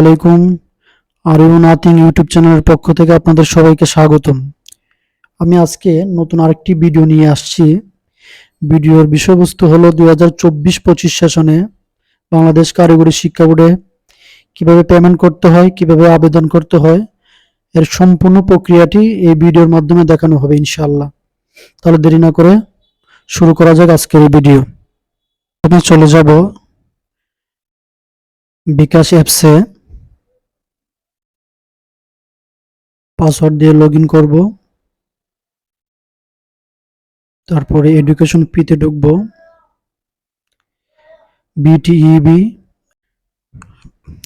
আলাইকুম। Are you nothing YouTube চ্যানেলের পক্ষ থেকে আপনাদের সবাইকে স্বাগতম। আমি আজকে নতুন আরেকটি ভিডিও নিয়ে আসছি। ভিডিওর বিষয়বস্তু হলো দুই হাজার চব্বিশ পঁচিশ সেশনে বাংলাদেশ কারিগরি শিক্ষা বোর্ডে কীভাবে পেমেন্ট করতে হয়, কীভাবে আবেদন করতে হয়, এর সম্পূর্ণ প্রক্রিয়াটি এই ভিডিওর মাধ্যমে দেখানো হবে ইনশাআল্লাহ। তাহলে দেরি না করে শুরু করা যাক আজকের এই ভিডিও আমি চলে যাব বিকাশ অ্যাপসে। পাসওয়ার্ড দিয়ে লগ ইন করব। তারপরে এডুকেশন ফিতে ঢুকবো। বিটিইবি।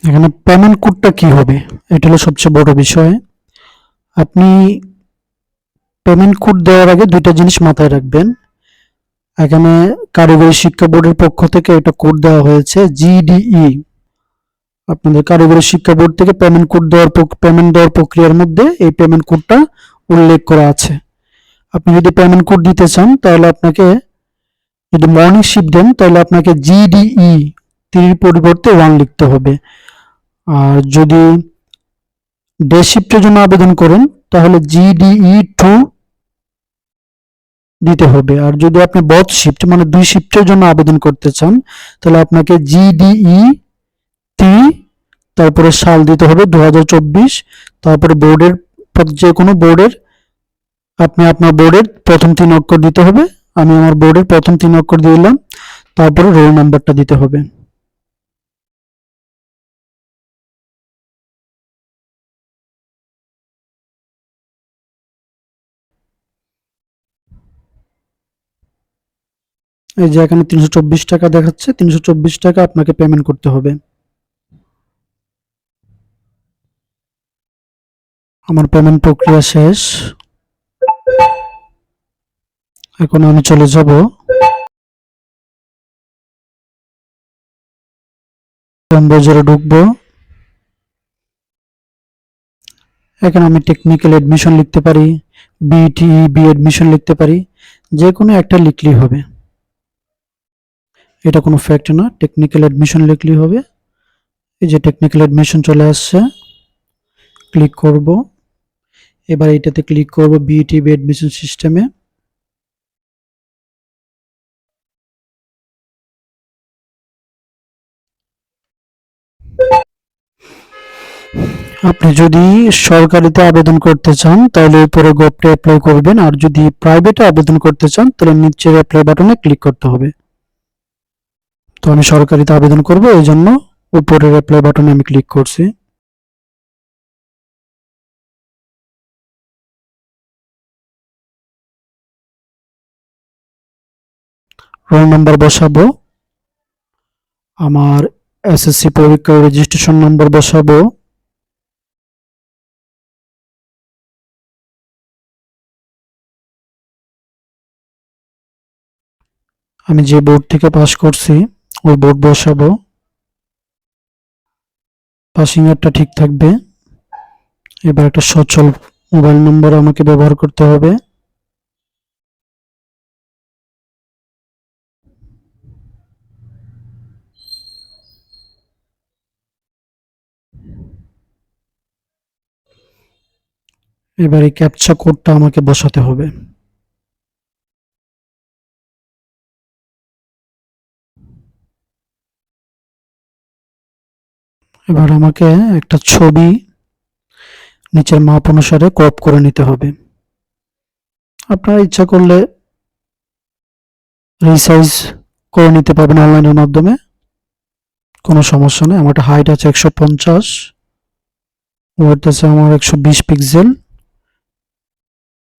এখানে পেমেন্ট কোডটা কি হবে? এটা হলো সবচেয়ে বড় বিষয়। আপনি পেমেন্ট কোড দেওয়ার আগে দুইটা জিনিস মাথায় রাখবেন। এখানে কারিগরি শিক্ষা বোর্ডের পক্ষ থেকে এটা কোড দেওয়া হয়েছে জিডিই আপনাদের কারিগরি শিক্ষা বোর্ড থেকে পেমেন্ট কোড দেওয়ার পেমেন্ট দেওয়ার প্রক্রিয়ার মধ্যে এই পেমেন্ট কোডটা উল্লেখ করা আছে। আপনি যদি পেমেন্ট কোড দিতে চান, তাহলে আপনাকে যদি মর্নিং শিফট দেন, তাহলে আপনাকে জিডিই তিরির পরিবর্তে ওয়ান লিখতে হবে। আর যদি ডে শিফটের জন্য আবেদন করেন, তাহলে জিডিই টু দিতে হবে। আর যদি আপনি বথ শিফট মানে দুই শিফটের জন্য আবেদন করতে চান, তাহলে আপনাকে জিডিই থ্রি তারপরে সাল দিতে হবে দু হাজার চব্বিশ, তারপরে বোর্ডের যে কোনো বোর্ডের, আপনি আপনার বোর্ডের প্রথম তিন অক্ষর দিতে হবে, আমি আমার বোর্ডের প্রথম তিন অক্ষর দিলাম, তারপরে রোল নাম্বারটা দিতে হবে। এই যে এখানে তিনশো চব্বিশ টাকা দেখাচ্ছে, তিনশো চব্বিশ টাকা আপনাকে পেমেন্ট করতে হবে। আমার পেমেন্ট প্রক্রিয়া শেষ। এখন আমি চলে যাব। বাজারে ঢুকবো। এখানে আমি টেকনিক্যাল এডমিশন লিখতে পারি বিটি বি এডমিশন লিখতে পারি, যে কোনো একটা লিখলেই হবে। এটা কোনো ফ্যাক্ট না টেকনিক্যাল এডমিশন লিখলেই হবে। এই যে টেকনিক্যাল এডমিশন চলে আসছে ক্লিক করব। এবার এটাতে ক্লিক করব বিটি বি এডমিশন সিস্টেমে আপনি যদি সরকারিতে আবেদন করতে চান, তাহলে উপরে গোপটে অ্যাপ্লাই করবেন, আর যদি প্রাইভেটে আবেদন করতে চান, তাহলে নিচের অ্যাপ্লাই বাটনে ক্লিক করতে হবে। তো আমি সরকারিতে আবেদন করব, এই জন্য উপরের অ্যাপ্লাই বাটনে আমি ক্লিক করছি। রোল নাম্বার বসাবো। আমার এসএসসি পরীক্ষার রেজিস্ট্রেশন নম্বর বসাবো। আমি যে বোর্ড থেকে পাস করছি, ওই বোর্ড বসাবো। পাসিং এরটা ঠিক থাকবে। এবার একটা সচল মোবাইল নম্বর আমাকে ব্যবহার করতে হবে। এবার এই ক্যাপচা কোডটা আমাকে বসাতে হবে। এবার আমাকে একটা ছবি নিচের মাপ অনুসারে ক্রপ করে নিতে হবে। আপনারা ইচ্ছা করলে রিসাইজ করে নিতে পারবেন অনলাইনের মাধ্যমে। কোনো সমস্যা নেই আমার হাইট আছে একশো পঞ্চাশ ওয়েট আছে আমার একশো বিশ পিক্সেল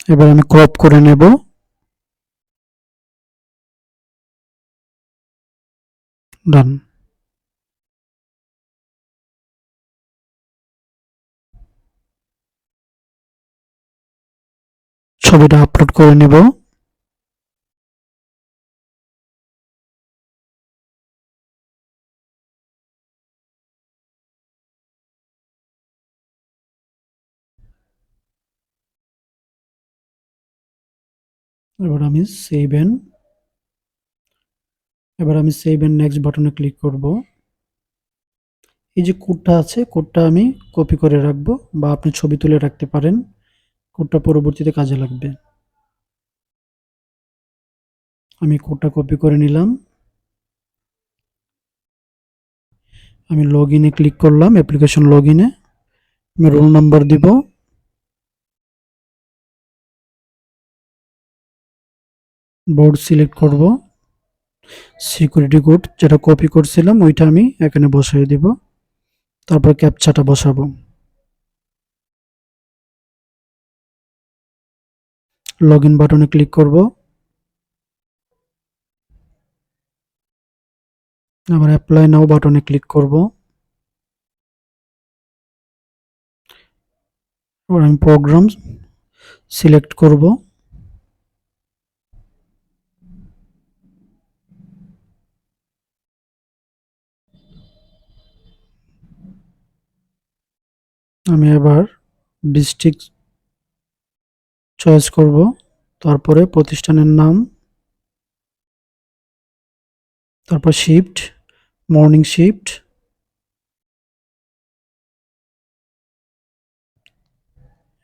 এবার আমি ক্রপ করে নেব। ডান ছবিটা আপলোড করে নেব। এবার আমি সেভ এন্ড এবার আমি সেভ এন্ড নেক্সট বাটনে ক্লিক করব। এই যে কোডটা আছে কোডটা আমি কপি করে রাখব বা আপনি ছবি তুলে রাখতে পারেন। কোডটা পরবর্তীতে কাজে লাগবে। আমি কোডটা কপি করে নিলাম। আমি লগ ইনে ক্লিক করলাম অ্যাপ্লিকেশন লগ ইনে আমি রোল নাম্বার দিব। বোর্ড সিলেক্ট করব। সিকিউরিটি কোড যেটা কপি করছিলাম, ওইটা আমি এখানে বসিয়ে দিব। তারপর ক্যাপচাটা বসাবো। লগ ইন বাটনে ক্লিক করব। আবার অ্যাপ্লাই নাও বাটনে ক্লিক করব। এবার আমি প্রোগ্রাম সিলেক্ট করব। আমি এবার ডিস্ট্রিক্ট চয়েস করব। তারপরে প্রতিষ্ঠানের নাম, তারপর শিফট মর্নিং শিফট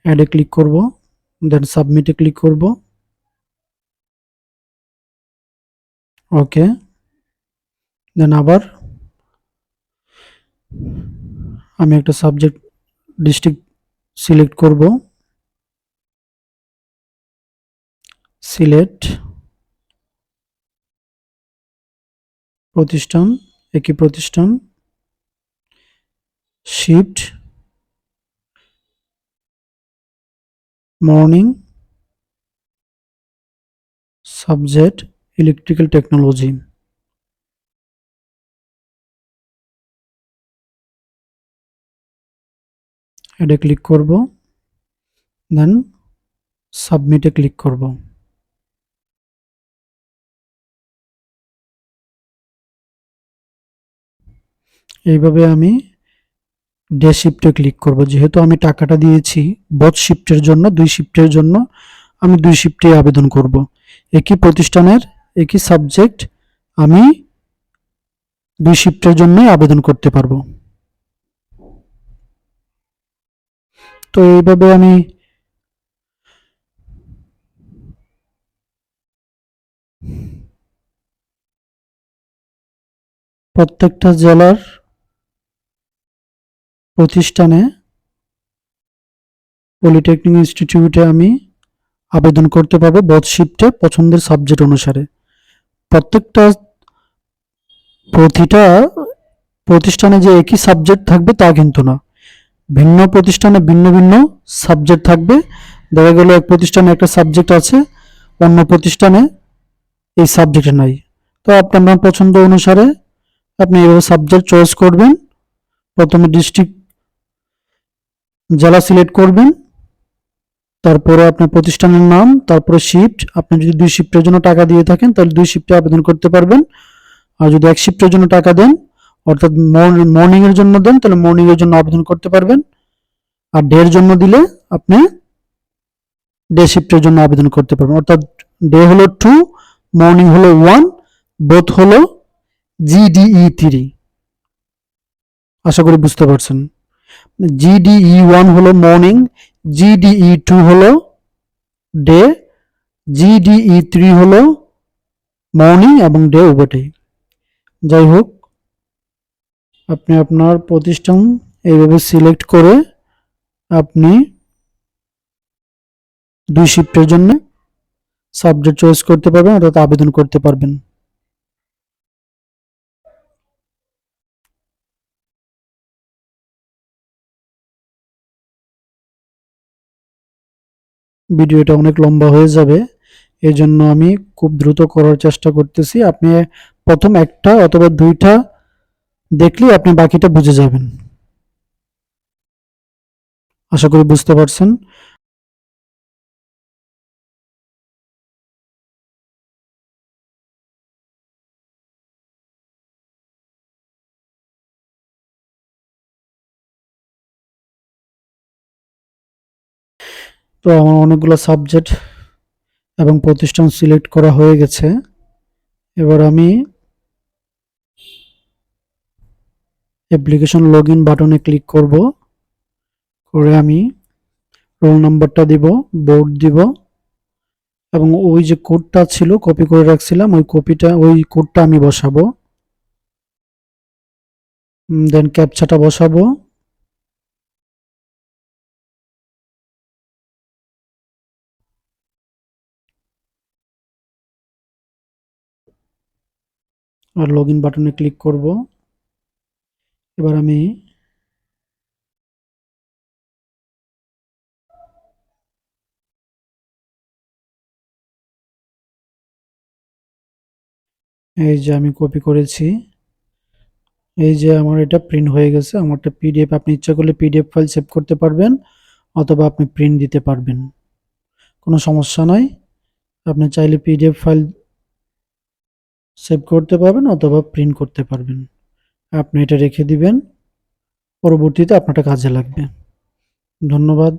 অ্যাডে ক্লিক করব দেন সাবমিটে ক্লিক করব। ওকে দেন আবার আমি একটা সাবজেক্ট ডিস্ট্রিক্ট সিলেক্ট করব। সিলেক্ট প্রতিষ্ঠান একই প্রতিষ্ঠান। Shift morning subject electrical technology এটা ক্লিক করব দেন সাবমিটে ক্লিক করব। এইভাবে আমি ডে শিফটে ক্লিক করব। যেহেতু আমি টাকাটা দিয়েছি বথ শিফটের জন্য, দুই শিফটের জন্য আমি দুই শিফটে আবেদন করব। একই প্রতিষ্ঠানের, একই সাবজেক্ট আমি দুই শিফটের জন্য আবেদন করতে পারব। তো এইভাবে আমি প্রত্যেকটা জেলার প্রতিষ্ঠানে পলিটেকনিক ইনস্টিটিউটে আমি আবেদন করতে পারব বোধ শিফটে পছন্দের সাবজেক্ট অনুসারে। প্রত্যেকটা প্রতিটা প্রতিষ্ঠানে যে একই সাবজেক্ট থাকবে তা কিন্তু না। ভিন্ন প্রতিষ্ঠানে ভিন্ন ভিন্ন সাবজেক্ট থাকবে। দেখা গেল এক প্রতিষ্ঠানে একটা সাবজেক্ট আছে, অন্য প্রতিষ্ঠানে এই সাবজেক্টে নাই। তো আপনি আপনার পছন্দ অনুসারে আপনি এইভাবে সাবজেক্ট চয়েস করবেন। প্রথমে ডিস্ট্রিক্ট জেলা সিলেক্ট করবেন। তারপরে আপনার প্রতিষ্ঠানের নাম, তারপরে শিফট আপনি যদি দুই শিফটের জন্য টাকা দিয়ে থাকেন, তাহলে দুই শিফটে আবেদন করতে পারবেন। আর যদি এক শিফটের জন্য টাকা দেন অর্থাৎ মর্নিং এর জন্য দেন, তাহলে মর্নিং এর জন্য আবেদন করতে পারবেন। আর ডে এর জন্য দিলে আপনি ডে শিফটের জন্য আবেদন করতে পারবেন। অর্থাৎ ডে হলো টু মর্নিং হলো ওয়ান বোথ হলো জিডিই থ্রি আশা করি বুঝতে পারছেন। জিডিই ওয়ান হলো মর্নিং জিডিই টু হলো ডে জিডিই থ্রি হলো মর্নিং এবং ডে উভয়টাই। যাই হোক আপনি আপনার প্রতিষ্ঠান এইভাবে সিলেক্ট করে আপনি দুই শিফটের জন্য সাবজেক্ট চয়েস করতে পারবেন অর্থাৎ আবেদন করতে পারবেন। ভিডিওটা অনেক লম্বা হয়ে যাবে এই জন্য আমি খুব দ্রুত করার চেষ্টা করতেছি। আপনি প্রথম একটা অথবা দুইটা দেখলেই আপনি বাকিটা বুঝে যাবেন। আশা করি বুঝতে পারছেন। তো আমার অনেকগুলো সাবজেক্ট এবং প্রতিষ্ঠান সিলেক্ট করা হয়ে গেছে। এবার আমি অ্যাপ্লিকেশন লগ ইন বাটনে ক্লিক করব। করে আমি রোল নাম্বারটা দিব বোর্ড দিব এবং ওই যে কোডটা ছিল কপি করে রাখছিলাম, ওই কপিটা ওই কোডটা আমি বসাবো। দেন ক্যাপচাটা বসাবো। আর লগ ইন বাটনে ক্লিক করব। এবার আমি এই যে আমি কপি করেছি, এই যে আমার এটা প্রিন্ট হয়ে গেছে, আমারটা পিডিএফ আপনি ইচ্ছা করলে পিডিএফ ফাইল সেভ করতে পারবেন অথবা আপনি প্রিন্ট দিতে পারবেন। কোনো সমস্যা নাই, আপনি চাইলে পিডিএফ ফাইল সেভ করতে পারবেন অথবা প্রিন্ট করতে পারবেন। আপনি এটা রেখে দিবেন পরবর্তীতে আপনারটা কাজে লাগবে। ধন্যবাদ।